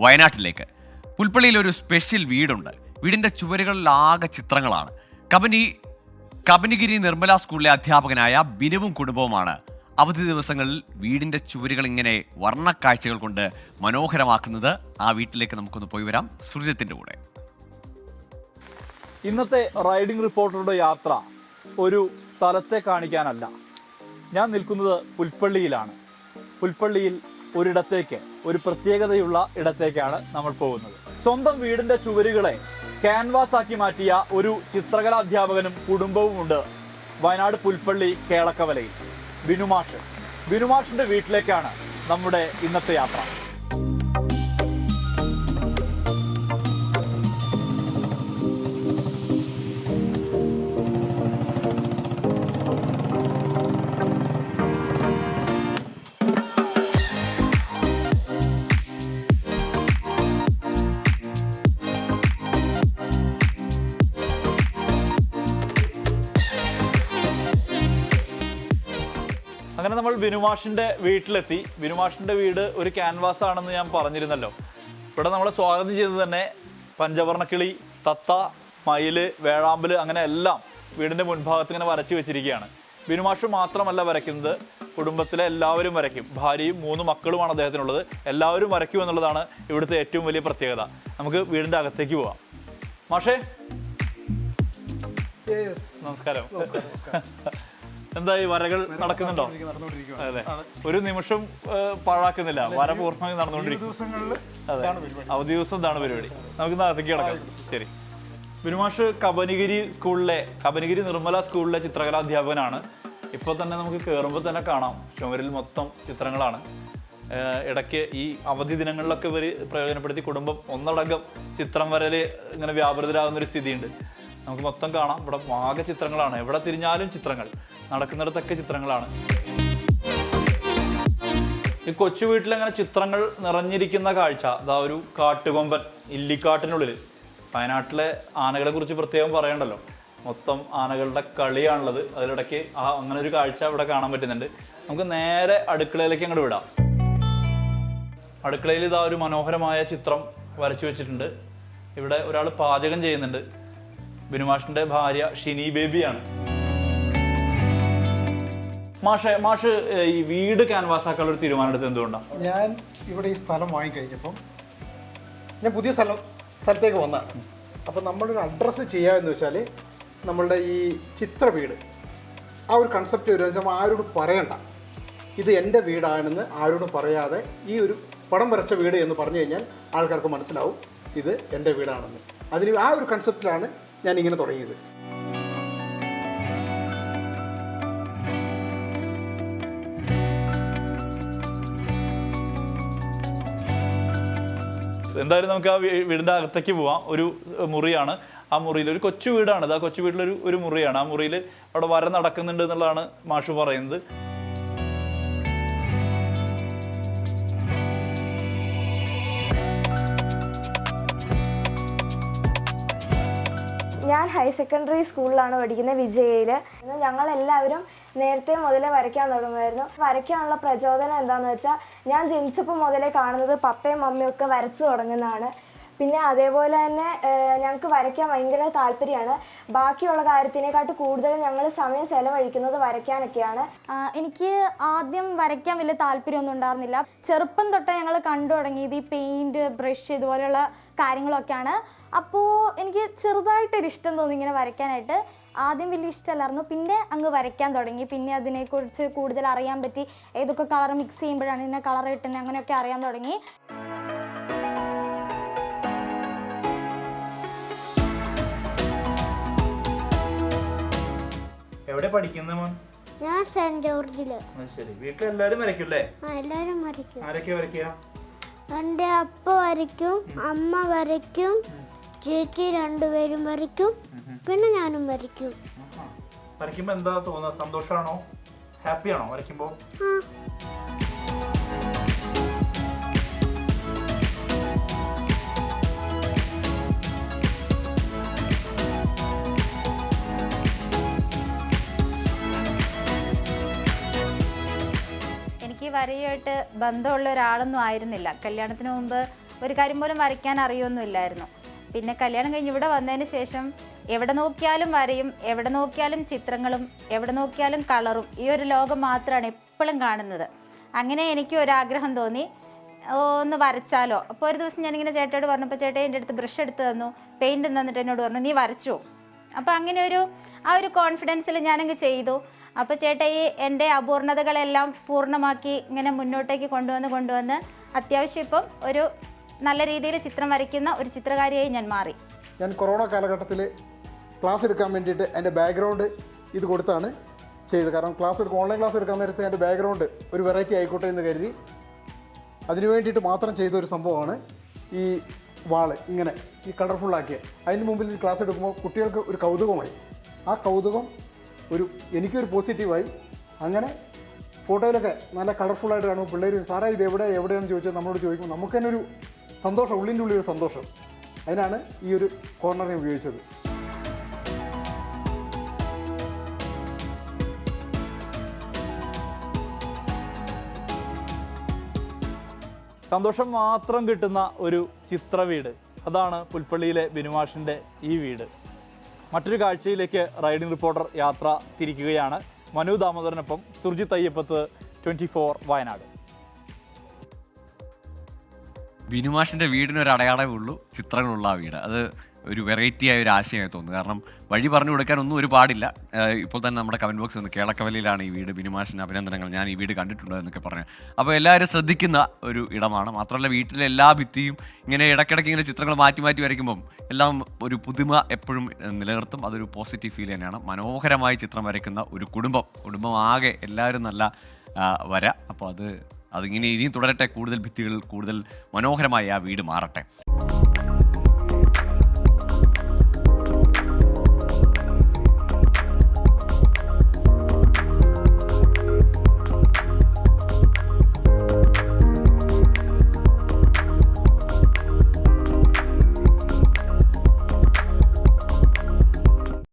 വയനാട്ടിലേക്ക്. പുൽപ്പള്ളിയിൽ ഒരു സ്പെഷ്യൽ വീടുണ്ട് വീടിന്റെ ചുവരുകളിലാകെ ചിത്രങ്ങളാണ്. കബനി കബനിഗിരി നിർമ്മല സ്കൂളിലെ അധ്യാപകനായ ബിനുവും കുടുംബവുമാണ്. അവധി ദിവസങ്ങളിൽ വീടിന്റെ ചുവരുകൾ ഇങ്ങനെ വർണക്കാഴ്ചകൾ കൊണ്ട് മനോഹരമാക്കുന്നത് ആ വീട്ടിലേക്ക് നമുക്കൊന്ന് പോയി വരാം. സുരജത്തിന്റെ കൂടെ. ഇന്നത്തെ റൈഡിംഗ് റിപ്പോർട്ടറുടെ യാത്ര ഒരു സ്ഥലത്തെ കാണിക്കാനല്ല. ഞാൻ നിൽക്കുന്നത് പുൽപ്പള്ളിയിലാണ്. പുൽപ്പള്ളിയിൽ ഒരിടത്തേക്ക് ഒരു പ്രത്യേകതയുള്ള ഇടത്തേക്കാണ് നമ്മൾ പോകുന്നത്. സ്വന്തം വീടിന്റെ ചുവരുകളെ ക്യാൻവാസ് ആക്കി മാറ്റിയ ഒരു ചിത്രകലാധ്യാപകനും കുടുംബവും ഉണ്ട് വയനാട് പുൽപ്പള്ളി കേളക്കവലയിൽ. ബിനുമാഷ് ബിനുമാഷിന്റെ വീട്ടിലേക്കാണ് നമ്മുടെ ഇന്നത്തെ യാത്ര. അങ്ങനെ നമ്മൾ ബിനുമാഷിന്റെ വീട്ടിലെത്തി. ബിനുമാഷിന്റെ വീട് ഒരു ക്യാൻവാസ് ആണെന്ന് ഞാൻ പറഞ്ഞിരുന്നല്ലോ. ഇവിടെ നമ്മളെ സ്വാഗതം ചെയ്തത് തന്നെ പഞ്ചവർണക്കിളി തത്ത മയിൽ വേഴാമ്പൽ അങ്ങനെ എല്ലാം വീടിന്റെ മുൻഭാഗത്ത് ഇങ്ങനെ വരച്ചു വെച്ചിരിക്കുകയാണ്. ബിനുമാഷ് മാത്രമല്ല വരയ്ക്കുന്നത്. കുടുംബത്തിലെ എല്ലാവരും വരയ്ക്കും. ഭാര്യയും മൂന്ന് മക്കളുമാണ് അദ്ദേഹത്തിനുള്ളത്. എല്ലാവരും വരയ്ക്കും എന്നുള്ളതാണ് ഇവിടുത്തെ ഏറ്റവും വലിയ പ്രത്യേകത. നമുക്ക് വീടിന്റെ അകത്തേക്ക് പോവാം. മാഷേ. നമസ്കാരം. എന്തായി വരകൾ നടക്കുന്നുണ്ടോ? അതെ. ഒരു നിമിഷം പാഴാക്കുന്നില്ല. വര പൂർണമായി ഈ നടന്നുകൊണ്ടിരിക്കും അതെ. അവധി ദിവസം ഇതാണ് പരിപാടി. നമുക്ക് നാളത്തേക്ക് കിടക്കാം. ശരി. ബിനുമാഷ് കബനിഗിരി സ്കൂളിലെ കബനിഗിരി നിർമ്മല സ്കൂളിലെ ചിത്രകലാ അധ്യാപകനാണ് ഇപ്പോൾ തന്നെ നമുക്ക് കയറുമ്പോൾ തന്നെ കാണാം. ചുമരിൽ മൊത്തം ചിത്രങ്ങളാണ്. ഇടയ്ക്ക് ഈ അവധി ദിനങ്ങളിലൊക്കെ ഇവർ പ്രയോജനപ്പെടുത്തി കുടുംബം ഒന്നടങ്കം ചിത്രം വരൽ ഇങ്ങനെ വ്യാപൃതരാകുന്നൊരു സ്ഥിതിയുണ്ട്. നമുക്ക് മൊത്തം കാണാം. ഇവിടെ ആകെ ചിത്രങ്ങളാണ്. എവിടെ തിരിഞ്ഞാലും ചിത്രങ്ങൾ. നടക്കുന്നിടത്തൊക്കെ ചിത്രങ്ങളാണ്. ഈ കൊച്ചു വീട്ടിലങ്ങനെ ചിത്രങ്ങൾ നിറഞ്ഞിരിക്കുന്ന കാഴ്ച. അതാ ഒരു കാട്ടുകൊമ്പൻ ഇല്ലിക്കാട്ടിനുള്ളിൽ വയനാട്ടിലെ ആനകളെ കുറിച്ച് പ്രത്യേകം പറയണ്ടല്ലോ. മൊത്തം ആനകളുടെ കളിയാണുള്ളത്. അതിലിടയ്ക്ക് ആ അങ്ങനെ ഒരു കാഴ്ച ഇവിടെ കാണാൻ പറ്റുന്നുണ്ട്. നമുക്ക് നേരെ അടുക്കളയിലേക്ക് അങ്ങോട്ട് വിടാം. അടുക്കളയിൽ ഇതാ ഒരു മനോഹരമായ ചിത്രം വരച്ചു വെച്ചിട്ടുണ്ട്. ഇവിടെ ഒരാൾ പാചകം ചെയ്യുന്നുണ്ട്. ബിനുമാഷിന്റെ ഭാര്യ ഷിനി ബേബിയാണ്. മാഷെ മാഷ് ഈ വീട് ക്യാൻവാസ് ആക്കാനുള്ള ഒരു തീരുമാനം എടുത്തത് എന്തുകൊണ്ടാണ് ഞാൻ ഇവിടെ ഈ സ്ഥലം വാങ്ങിക്കഴിഞ്ഞപ്പം ഞാൻ പുതിയ സ്ഥലം സ്ഥലത്തേക്ക് വന്നതാണ് അപ്പം നമ്മളൊരു അഡ്രസ്സ് ചെയ്യുക എന്ന് വെച്ചാൽ നമ്മളുടെ ഈ ചിത്ര വീട്. ആ ഒരു കൺസെപ്റ്റ് വെച്ചാൽ ആരോട് പറയണ്ട. ഇത് എന്റെ വീടാണെന്ന് ആരോടും പറയാതെ ഈ ഒരു പടം വരച്ച വീട് എന്ന് പറഞ്ഞു കഴിഞ്ഞാൽ ആൾക്കാർക്ക് മനസ്സിലാവും ഇത് എന്റെ വീടാണെന്ന്. അതിന് ആ ഒരു കൺസെപ്റ്റിലാണ് ഞാൻ ഇങ്ങനെ തുടങ്ങിയത്. എന്തായാലും നമുക്ക് ആ വീടിന്റെ അകത്തേക്ക് പോവാം. ഒരു മുറിയാണ്. ആ മുറിയിൽ ഒരു കൊച്ചു വീടാണ്. ഇത് ആ കൊച്ചു വീട്ടിലൊരു ഒരു മുറിയാണ്. ആ മുറിയിൽ അവിടെ വര നടക്കുന്നുണ്ട് എന്നുള്ളതാണ് മാഷു പറയുന്നത്. ഹയർ സെക്കൻഡറി സ്കൂളിലാണ് പഠിക്കുന്നത് വിജയയിൽ ഞങ്ങളെല്ലാവരും നേരത്തെ മുതലേ വരയ്ക്കാൻ തുടങ്ങുമായിരുന്നു. വരയ്ക്കാനുള്ള പ്രചോദനം എന്താണെന്ന് വെച്ചാൽ ഞാൻ ജനിച്ചപ്പോൾ മുതലേ കാണുന്നത് പപ്പയും മമ്മിയും ഒക്കെ വരച്ചു തുടങ്ങുന്നതാണ്. പിന്നെ അതേപോലെ തന്നെ ഞങ്ങൾക്ക് വരയ്ക്കാൻ ഭയങ്കര താല്പര്യമാണ്. ബാക്കിയുള്ള കാര്യത്തിനെക്കാട്ട് കൂടുതൽ ഞങ്ങൾ സമയം ചെലവഴിക്കുന്നത് വരയ്ക്കാനൊക്കെയാണ്. എനിക്ക് ആദ്യം വരയ്ക്കാൻ വലിയ താല്പര്യമൊന്നും ഉണ്ടായിരുന്നില്ല. ചെറുപ്പം തൊട്ടേ ഞങ്ങൾ കണ്ടു തുടങ്ങിയത് ഈ പെയിന്റ് ബ്രഷ് ഇതുപോലെയുള്ള കാര്യങ്ങളൊക്കെയാണ്. അപ്പോൾ എനിക്ക് ചെറുതായിട്ടൊരു ഇഷ്ടം തോന്നി ഇങ്ങനെ വരയ്ക്കാനായിട്ട്. ആദ്യം വലിയ ഇഷ്ടമല്ലായിരുന്നു. പിന്നെ അങ്ങ് വരയ്ക്കാൻ തുടങ്ങി. പിന്നെ അതിനെക്കുറിച്ച് കൂടുതൽ അറിയാൻ പറ്റി. ഏതൊക്കെ കളർ മിക്സ് ചെയ്യുമ്പോഴാണ് ഇന്ന കളർ കിട്ടുന്നത് അങ്ങനെയൊക്കെ അറിയാൻ തുടങ്ങി. എവിടെ പഠിക്കുന്ന മോൻ? ഞാൻ സെന്റ് ജോർജിൽ. ശരി. വീട്ടിൽ എല്ലാരും വരയ്ക്കും ആ, എല്ലാരും വരയ്ക്കും. ആരൊക്കെ വരയ്ക്കുക എന്റെ അപ്പ വരയ്ക്കും അമ്മ വരയ്ക്കും ചേച്ചി രണ്ടുപേരും വരയ്ക്കും പിന്നെ ഞാനും വരയ്ക്കും. വരയ്ക്കുമ്പോ എന്താ തോന്നുന്നത്? സന്തോഷമാണോ ഹാപ്പിയാണോ വരയ്ക്കുമ്പോൾ വരയായിട്ട് ബന്ധമുള്ള ഒരാളൊന്നും ആയിരുന്നില്ല. കല്യാണത്തിന് മുമ്പ് ഒരു കാര്യം പോലും വരയ്ക്കാൻ അറിയൊന്നുമില്ലായിരുന്നു പിന്നെ കല്യാണം കഴിഞ്ഞ് ഇവിടെ വന്നതിന് ശേഷം എവിടെ നോക്കിയാലും വരയും എവിടെ നോക്കിയാലും ചിത്രങ്ങളും എവിടെ നോക്കിയാലും കളറും ഈ ഒരു ലോകം മാത്രമാണ് എപ്പോഴും കാണുന്നത്. അങ്ങനെ എനിക്ക് ഒരാഗ്രഹം തോന്നി. ഒന്ന് വരച്ചാലോ? അപ്പോൾ ഒരു ദിവസം ഞാനിങ്ങനെ ചേട്ടയോട് പറഞ്ഞപ്പോൾ ചേട്ടൻ എന്റെ അടുത്ത് ബ്രഷ് എടുത്ത് തന്നു. പെയിന്റ് തന്നിട്ട് എന്നോട് പറഞ്ഞു നീ വരച്ചു? അപ്പോൾ അങ്ങനെ ഒരു ആ ഒരു കോൺഫിഡൻസിൽ ഞാനങ്ങ് ചെയ്തു. അപ്പോൾ ചേട്ടാ ഈ എന്റെ അപൂർണതകളെല്ലാം പൂർണമാക്കി ഇങ്ങനെ മുന്നോട്ടേക്ക് കൊണ്ടുവന്ന് കൊണ്ടുവന്ന് അത്യാവശ്യം ഇപ്പം ഒരു നല്ല രീതിയിൽ ചിത്രം വരയ്ക്കുന്ന ഒരു ചിത്രകാരിയായി ഞാൻ മാറി. ഞാൻ കൊറോണ കാലഘട്ടത്തിൽ ക്ലാസ് എടുക്കാൻ വേണ്ടിയിട്ട് എന്റെ ബാക്ക്ഗ്രൗണ്ട് ഇത് കൊടുത്താണ് ചെയ്തത്. കാരണം ക്ലാസ് എടുക്കും ഓൺലൈൻ ക്ലാസ് എടുക്കാൻ നേരത്തെ എന്റെ ബാക്ക്ഗ്രൗണ്ട് ഒരു വെറൈറ്റി ആയിക്കോട്ടെ എന്ന് കരുതി അതിനു വേണ്ടിയിട്ട് മാത്രം ചെയ്ത ഒരു സംഭവമാണ് ഈ വാൾ ഇങ്ങനെ ഈ കളർഫുള്ളാക്കിയ. അതിന് മുമ്പിൽ ക്ലാസ് എടുക്കുമ്പോൾ കുട്ടികൾക്ക് ഒരു കൗതുകമായി. ആ കൗതുകം ഒരു എനിക്കൊരു പോസിറ്റീവായി അങ്ങനെ ഫോട്ടോയിലൊക്കെ നല്ല കളർഫുള്ളായിട്ട് കാണുമ്പോൾ പിള്ളേർ സാറേ ഇത് എവിടെ എവിടെയാണെന്ന് ചോദിച്ചാൽ നമ്മളോട് ചോദിക്കുമ്പോൾ നമുക്ക് തന്നെ ഒരു സന്തോഷം ഉള്ളിന്റെ ഉള്ളിൽ ഒരു സന്തോഷം. അതിനാണ് ഈ ഒരു കോർണറിനെ ഉപയോഗിച്ചത്. സന്തോഷം മാത്രം കിട്ടുന്ന ഒരു ചിത്രവീട്. അതാണ് പുൽപ്പള്ളിയിലെ ബിനുമാഷിന്റെ ഈ വീട്. മറ്റൊരു കാഴ്ചയിലേക്ക് റൈഡിംഗ് റിപ്പോർട്ടർ യാത്ര തിരിക്കുകയാണ്. മനു ദാമോദരനൊപ്പം സുർജിത്ത് അയ്യപ്പത്ത് ട്വന്റി ഫോർ വയനാട്. ബിനുമാഷിന്റെ വീടിന് ഒരു അടയാളമേ ഉള്ളൂ ചിത്രങ്ങളുള്ള ആ വീട്. അത് ഒരു വെറൈറ്റി ആയ ഒരു ആശയമായി തോന്നുന്നു കാരണം വഴി പറഞ്ഞു കൊടുക്കാൻ ഒന്നും ഒരു പാടില്ല. ഇപ്പോൾ തന്നെ നമ്മുടെ കമന്റ് ബോക്സ് വന്ന് കേളക്കവലയിലാണ് ഈ വീട്. ബിനുമാഷിന് അഭിനന്ദനങ്ങൾ. ഞാൻ ഈ വീട് കണ്ടിട്ടുണ്ട് എന്നൊക്കെ പറഞ്ഞു. അപ്പോൾ എല്ലാവരും ശ്രദ്ധിക്കുന്ന ഒരു ഇടമാണ്. മാത്രമല്ല വീട്ടിലെ എല്ലാ ഭിത്തിയും ഇങ്ങനെ ഇടയ്ക്കിടയ്ക്ക് ഇങ്ങനെ ചിത്രങ്ങൾ മാറ്റി മാറ്റി വരയ്ക്കുമ്പം എല്ലാം ഒരു പുതുമ എപ്പോഴും നിലനിർത്തും. അതൊരു പോസിറ്റീവ് ഫീൽ തന്നെയാണ്. മനോഹരമായി ചിത്രം വരയ്ക്കുന്ന ഒരു കുടുംബം. കുടുംബം ആകെ എല്ലാവരും നല്ല വര. അപ്പോൾ അത് അതിങ്ങനെ ഇനിയും തുടരട്ടെ. കൂടുതൽ ഭിത്തികൾ കൂടുതൽ മനോഹരമായി ആ വീട് മാറട്ടെ.